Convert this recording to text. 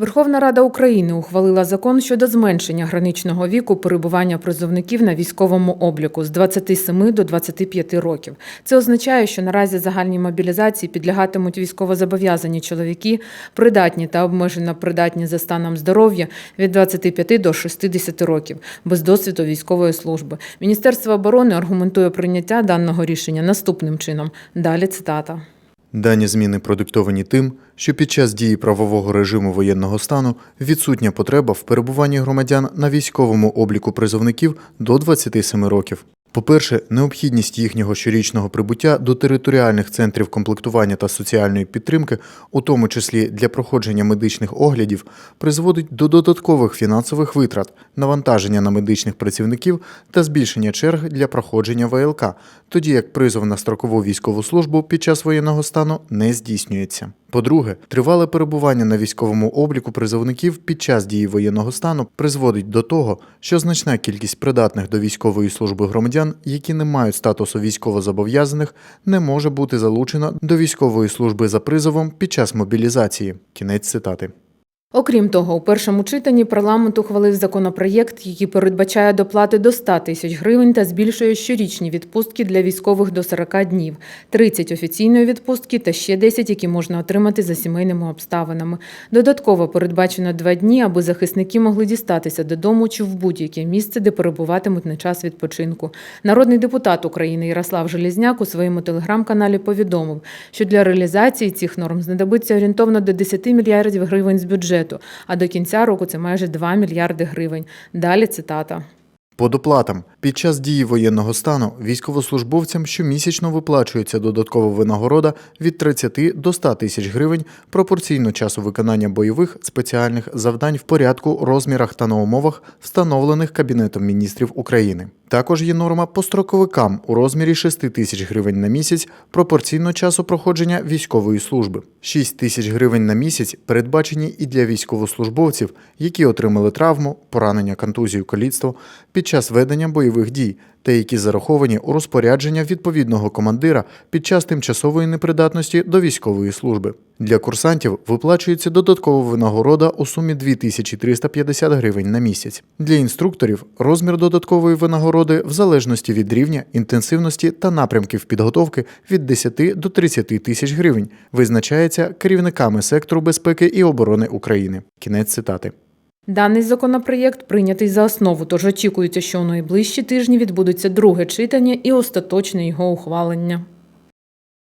Верховна Рада України ухвалила закон щодо зменшення граничного віку перебування призовників на військовому обліку з 27 до 25 років. Це означає, що наразі загальній мобілізації підлягатимуть військовозобов'язані чоловіки, придатні та обмежено придатні за станом здоров'я від 25 до 60 років без досвіду військової служби. Міністерство оборони аргументує прийняття даного рішення наступним чином. Далі цитата. Дані зміни продиктовані тим, що під час дії правового режиму воєнного стану відсутня потреба в перебуванні громадян на військовому обліку призовників до 27 років. По-перше, необхідність їхнього щорічного прибуття до територіальних центрів комплектування та соціальної підтримки, у тому числі для проходження медичних оглядів, призводить до додаткових фінансових витрат, навантаження на медичних працівників та збільшення черг для проходження ВЛК, тоді як призов на строкову військову службу під час воєнного стану не здійснюється. По-друге, тривале перебування на військовому обліку призовників під час дії воєнного стану призводить до того, що значна кількість придатних до військової служби громадян, які не мають статусу військовозобов'язаних, не може бути залучена до військової служби за призовом під час мобілізації. Кінець цитати. Окрім того, у першому читанні парламент ухвалив законопроєкт, який передбачає доплати до 100 тисяч гривень та збільшує щорічні відпустки для військових до 40 днів, 30 офіційної відпустки та ще 10, які можна отримати за сімейними обставинами. Додатково передбачено два дні, аби захисники могли дістатися додому чи в будь-яке місце, де перебуватимуть на час відпочинку. Народний депутат України Ярослав Желізняк у своєму телеграм-каналі повідомив, що для реалізації цих норм знадобиться орієнтовно до 10 мільярдів гривень з бюджету, а до кінця року це майже 2 мільярди гривень. Далі цитата. По доплатам під час дії воєнного стану військовослужбовцям щомісячно виплачується додаткова винагорода від 30 до 100 тисяч гривень пропорційно часу виконання бойових спеціальних завдань в порядку, розмірах та на умовах, встановлених Кабінетом міністрів України. Також є норма по строковикам у розмірі 6 тисяч гривень на місяць пропорційно часу проходження військової служби. 6 тисяч гривень на місяць передбачені і для військовослужбовців, які отримали травму, поранення, контузію, каліцтво під час ведення бойових дій та які зараховані у розпорядження відповідного командира під час тимчасової непридатності до військової служби. Для курсантів виплачується додаткова винагорода у сумі 2350 гривень на місяць. Для інструкторів розмір додаткової винагороди в залежності від рівня, інтенсивності та напрямків підготовки від 10 до 30 тисяч гривень визначається керівниками сектору безпеки і оборони України. Кінець цитати. Даний законопроєкт прийнятий за основу, тож очікується, що у найближчі тижні відбудеться друге читання і остаточне його ухвалення.